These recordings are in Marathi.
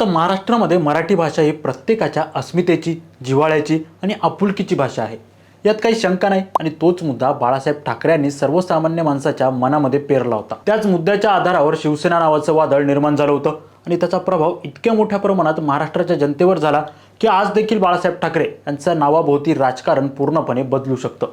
फक्त महाराष्ट्रामध्ये मराठी भाषा ही प्रत्येकाच्या अस्मितेची जिव्हाळ्याची आणि आपुलकीची भाषा आहे. यात काही शंका नाही आणि तोच मुद्दा बाळासाहेब ठाकरे यांनी सर्वसामान्य माणसाच्या मनामध्ये पेरला होता. त्याच मुद्द्याच्या आधारावर शिवसेना नावाचं वादळ निर्माण झालं होतं आणि त्याचा प्रभाव इतक्या मोठ्या प्रमाणात महाराष्ट्राच्या जनतेवर झाला की आज देखील बाळासाहेब ठाकरे यांच्या नावाभोवती राजकारण पूर्णपणे बदलू शकतं.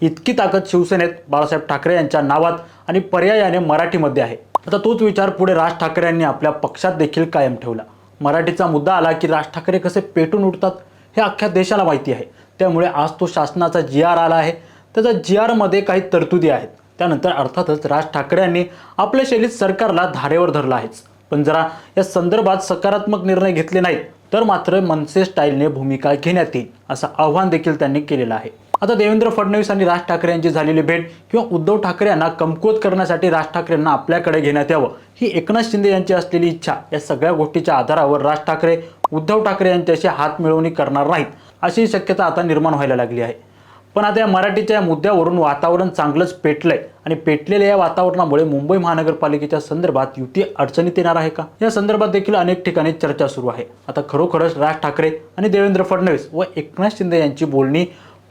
इतकी ताकद शिवसेनेत बाळासाहेब ठाकरे यांच्या नावात आणि पर्यायाने मराठीमध्ये आहे. आता तोच विचार पुढे राज ठाकरे यांनी आपल्या पक्षात देखील कायम ठेवला. मराठीचा मुद्दा आला की राज ठाकरे कसे पेटून उठतात हे अख्ख्या देशाला माहिती आहे. त्यामुळे आज तो शासनाचा जी आर आला आहे. त्याचा जी आरमध्ये काही तरतुदी आहेत. त्यानंतर अर्थातच राज ठाकरे यांनी आपल्या शैलीत सरकारला धारेवर धरलं आहेच. पण जरा या संदर्भात सकारात्मक निर्णय घेतले नाहीत तर मात्र मनसे स्टाईलने भूमिका घेण्यात येईल असं आव्हान देखील त्यांनी केलेलं आहे. आता देवेंद्र फडणवीस आणि राज ठाकरे यांची झालेली भेट किंवा उद्धव ठाकरे यांना कमकुवत करण्यासाठी राज ठाकरेंना आपल्याकडे घेण्यात यावं ही एकनाथ शिंदे यांची असलेली इच्छा या सगळ्या गोष्टीच्या आधारावर राज ठाकरे उद्धव ठाकरे यांच्याशी हात मिळवणी करणार नाहीत अशी शक्यता आता निर्माण व्हायला लागली आहे. पण आता या मराठीच्या या मुद्द्यावरून वातावरण चांगलंच पेटलंय आणि पेटलेल्या या वातावरणामुळे मुंबई महानगरपालिकेच्या संदर्भात युती अडचणीत येणार आहे का? या संदर्भात देखील अनेक ठिकाणी चर्चा सुरू आहे. आता खरोखरच राज ठाकरे आणि देवेंद्र फडणवीस व एकनाथ शिंदे यांची बोलणी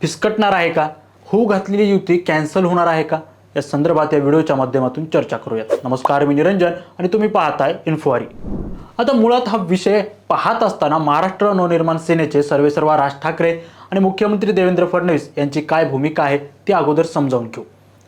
फिसकटणार आहे का? होऊ घातलेली युती कॅन्सल होणार आहे का? या संदर्भात या व्हिडिओच्या माध्यमातून चर्चा करूयात. नमस्कार मी निरंजन आणि तुम्ही पाहताय इन्फोवारी. आता मुळात हा विषय पाहत असताना महाराष्ट्र नवनिर्माण सेनेचे सर्वेसर्वा राज ठाकरे आणि मुख्यमंत्री देवेंद्र फडणवीस यांची काय भूमिका आहे ती अगोदर समजावून घेऊ.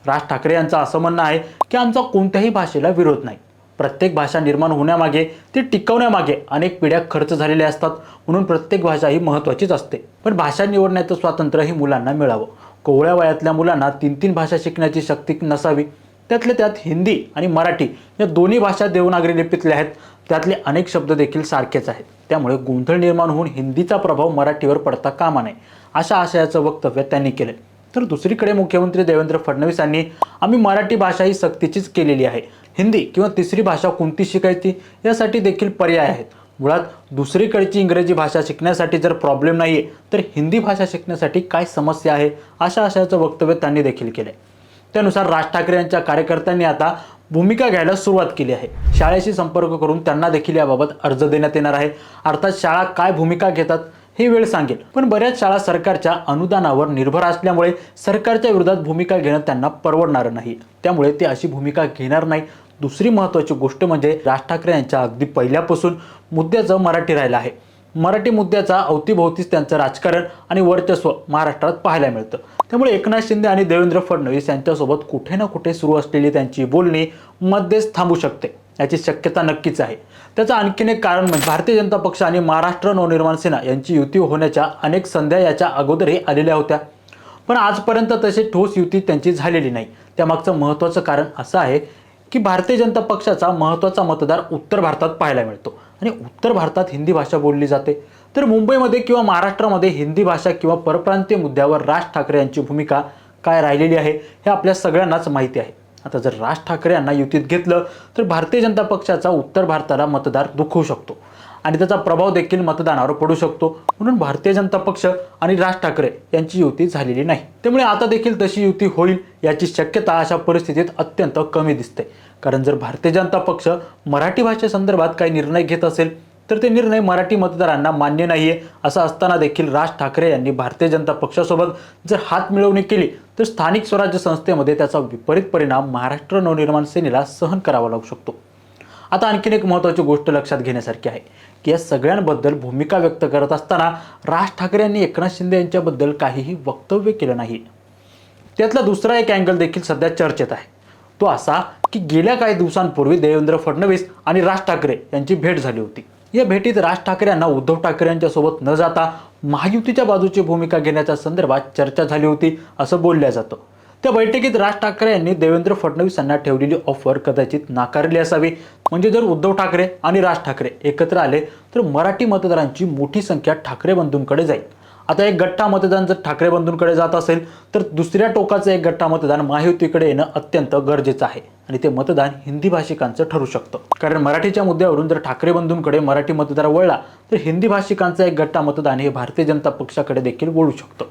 राज ठाकरे यांचं असं म्हणणं आहे की आमचा कोणत्याही भाषेला विरोध नाही. प्रत्येक भाषा निर्माण होण्यामागे ती टिकवण्यामागे अनेक पिढ्या खर्च झालेले असतात. म्हणून प्रत्येक भाषा ही महत्त्वाचीच असते. पण भाषा निवडण्याचं स्वातंत्र्य ही मुलांना मिळावं. कोवळ्या वयातल्या मुलांना तीन तीन भाषा शिकण्याची शक्ती नसावी. त्यातल्या त्यात हिंदी आणि मराठी या दोन्ही भाषा देवनागरी लिपीतल्या आहेत. त्यातले अनेक शब्द देखील सारखेच आहेत. त्यामुळे गोंधळ निर्माण होऊन हिंदीचा प्रभाव मराठीवर पडता कामा नये अशा आशयाचं वक्तव्य त्यांनी केलं तर दुसरीकडे मुख्यमंत्री देवेंद्र फडणवीस यांनी आम्ही मराठी भाषा ही सक्तीचीच केलेली आहे. हिंदी किंवा तिसरी भाषा कोणती शिकायची? यासाठी देखील पर्याय आहेत. मुळात दुसरीकडची इंग्रजी भाषा शिकण्यासाठी जर प्रॉब्लेम नाही आहे तर हिंदी भाषा शिकण्यासाठी काय समस्या आहे? अशा आशयाचं वक्तव्य त्यांनी देखील केलं आहे त्यानुसार राज ठाकरे यांच्या कार्यकर्त्यांनी आता भूमिका घ्यायला सुरुवात केली आहे. शाळेशी संपर्क करून त्यांना देखील याबाबत अर्ज देण्यात येणार आहे. अर्थात शाळा काय भूमिका घेतात हे वेळ सांगेल. पण बऱ्याच शाळा सरकारच्या अनुदानावर निर्भर असल्यामुळे सरकारच्या विरोधात भूमिका घेणं त्यांना परवडणार नाही. त्यामुळे ते अशी भूमिका घेणार नाही दुसरी महत्त्वाची गोष्ट म्हणजे राज ठाकरे यांच्या अगदी पहिल्यापासून मुद्द्याचं मराठी राहिलं आहे. मराठी मुद्द्याचा अवतीभोवतीच त्यांचं राजकारण आणि वर्चस्व महाराष्ट्रात पाहायला मिळतं. त्यामुळे एकनाथ शिंदे आणि देवेंद्र फडणवीस यांच्यासोबत कुठे ना कुठे सुरू असलेली त्यांची बोलणी मध्येच थांबू शकते याची शक्यता नक्कीच आहे. त्याचं आणखीन एक कारण म्हणजे भारतीय जनता पक्ष आणि महाराष्ट्र नवनिर्माण सेना यांची युती होण्याच्या अनेक संध्या याच्या अगोदरही आलेल्या होत्या. पण आजपर्यंत तशी ठोस युती त्यांची झालेली नाही. त्यामागचं महत्त्वाचं कारण असं आहे की भारतीय जनता पक्षाचा महत्त्वाचा मतदार उत्तर भारतात पाहायला मिळतो. आणि उत्तर भारतात हिंदी भाषा बोलली जाते. तर मुंबईमध्ये किंवा महाराष्ट्रामध्ये हिंदी भाषा किंवा परप्रांतीय मुद्द्यावर राज ठाकरे यांची भूमिका काय राहिलेली आहे हे आपल्या सगळ्यांनाच माहिती आहे. आता जर राज ठाकरे यांना युतीत घेतलं तर भारतीय जनता पक्षाचा उत्तर भारताला मतदार दुखवू शकतो. आणि त्याचा प्रभाव देखील मतदानावर पडू शकतो. म्हणून भारतीय जनता पक्ष आणि राज ठाकरे यांची युती झालेली नाही. त्यामुळे आता देखील तशी युती होईल याची शक्यता अशा परिस्थितीत अत्यंत कमी दिसते. कारण जर भारतीय जनता पक्ष मराठी भाषेसंदर्भात काही निर्णय घेत असेल तर ते निर्णय मराठी मतदारांना मान्य नाही आहे असं असताना देखील राज ठाकरे यांनी भारतीय जनता पक्षासोबत जर हात मिळवणी केली तर स्थानिक स्वराज्य संस्थेमध्ये त्याचा विपरीत परिणाम महाराष्ट्र नवनिर्माण सेनेला सहन करावा लागू शकतो. आता आणखीन एक महत्त्वाची गोष्ट लक्षात घेण्यासारखी आहे की या सगळ्यांबद्दल भूमिका व्यक्त करत असताना राज ठाकरे यांनी एकनाथ शिंदे यांच्याबद्दल काहीही वक्तव्य केलं नाही. त्यातला दुसरा एक अँगल देखील सध्या चर्चेत आहे. तो असा की गेल्या काही दिवसांपूर्वी देवेंद्र फडणवीस आणि राज ठाकरे यांची भेट झाली होती. या भेटीत राज ठाकरे यांना उद्धव ठाकरे यांच्यासोबत न जाता महायुतीच्या बाजूची भूमिका घेण्याच्या संदर्भात चर्चा झाली होती असं बोलल्या जातं. त्या बैठकीत राज ठाकरे यांनी देवेंद्र फडणवीस यांना ठेवलेली ऑफर कदाचित नाकारली असावी. म्हणजे जर उद्धव ठाकरे आणि राज ठाकरे एकत्र आले तर मराठी मतदारांची मोठी संख्या ठाकरे बंधूंकडे जाईल. आता एक गट्टा मतदान जर ठाकरे बंधूंकडे जात असेल तर दुसऱ्या टोकाचं एक गट्टा मतदान महायुतीकडे येणं अत्यंत गरजेचं आहे. आणि ते मतदान हिंदी भाषिकांचं ठरू शकतं. कारण मराठीच्या मुद्द्यावरून जर ठाकरे बंधूंकडे मराठी मतदार वळला तर हिंदी भाषिकांचं एक गट्टा मतदान हे भारतीय जनता पक्षाकडे देखील वळू शकतं.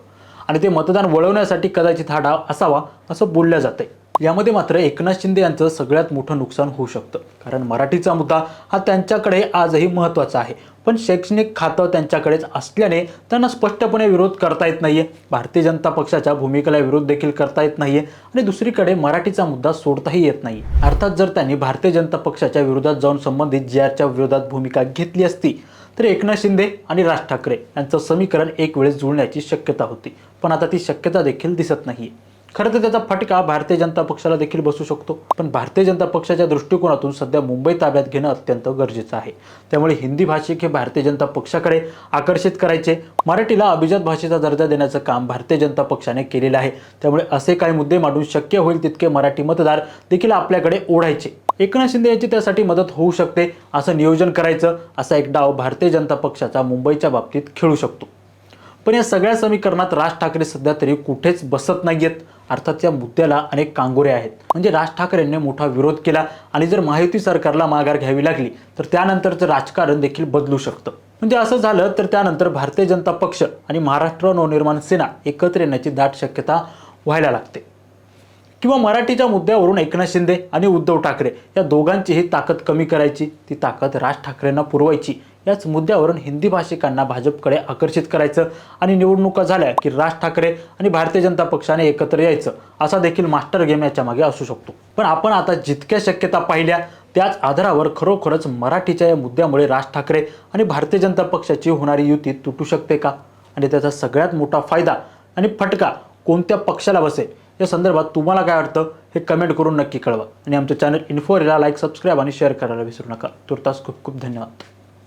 आणि ते मतदान वळवण्यासाठी कदाचित हा डाव असावा असं बोललं जातंय यामध्ये मात्र एकनाथ शिंदे यांचं सगळ्यात मोठं नुकसान होऊ शकतं. कारण मराठीचा मुद्दा हा त्यांच्याकडे आजही महत्त्वाचा आहे. पण शैक्षणिक खातं त्यांच्याकडेच असल्याने त्यांना स्पष्टपणे विरोध करता येत नाही आहे भारतीय जनता पक्षाच्या भूमिकेला विरोध देखील करता येत नाही आहे आणि दुसरीकडे मराठीचा मुद्दा सोडताही येत नाही अर्थात जर त्यांनी भारतीय जनता पक्षाच्या विरोधात जाऊन संबंधित जे आरच्या विरोधात भूमिका घेतली असती तर एकनाथ शिंदे आणि राज ठाकरे यांचं समीकरण एक वेळेस जुळण्याची शक्यता होती. पण आता ती शक्यता देखील दिसत नाही खरं तर त्याचा फटका भारतीय जनता पक्षाला देखील बसू शकतो. पण भारतीय जनता पक्षाच्या दृष्टिकोनातून सध्या मुंबई ताब्यात घेणं अत्यंत गरजेचं आहे. त्यामुळे हिंदी भाषिक हे भारतीय जनता पक्षाकडे आकर्षित करायचे. मराठीला अभिजात भाषेचा दर्जा देण्याचं काम भारतीय जनता पक्षाने केलेलं आहे. त्यामुळे असे काही मुद्दे मांडून शक्य होईल तितके मराठी मतदार देखील आपल्याकडे ओढायचे. एकनाथ शिंदे यांची त्यासाठी मदत होऊ शकते असं नियोजन करायचं असा एक डाव भारतीय जनता पक्षाचा मुंबईच्या बाबतीत खेळू शकतो. पण या सगळ्या समीकरणात राज ठाकरे सध्या तरी कुठेच बसत नाहीयेत. अर्थात या मुद्द्याला अनेक कांगोरे आहेत. म्हणजे राज ठाकरेंनी मोठा विरोध केला आणि जर महायुती सरकारला माघार घ्यावी लागली तर त्यानंतरचं राजकारण देखील बदलू शकतं. म्हणजे असं झालं तर त्यानंतर भारतीय जनता पक्ष आणि महाराष्ट्र नवनिर्माण सेना एकत्र येण्याची दाट शक्यता व्हायला लागते. किंवा मराठीच्या मुद्द्यावरून एकनाथ शिंदे आणि उद्धव ठाकरे या दोघांचीही ताकद कमी करायची ती ताकद राज ठाकरेंना पुरवायची याच मुद्द्यावरून हिंदी भाषिकांना भाजपकडे आकर्षित करायचं आणि निवडणुका झाल्या की राज ठाकरे आणि भारतीय जनता पक्षाने एकत्र यायचं असा देखील मास्टर गेम याच्या मागे असू शकतो. पण आपण आता जितक्या शक्यता पाहिल्या त्याच आधारावर खरोखरच मराठीच्या या मुद्द्यामुळे राज ठाकरे आणि भारतीय जनता पक्षाची होणारी युती तुटू शकते का? आणि त्याचा सगळ्यात मोठा फायदा आणि फटका कोणत्या पक्षाला बसेल? या संदर्भात तुम्हाला काय वाटतं? हे कमेंट करून नक्की कळवा. आणि आमचं चॅनल इन्फोरेला लाईक सबस्क्राईब आणि शेअर करायला विसरू नका. तुर्तास खूप खूप धन्यवाद.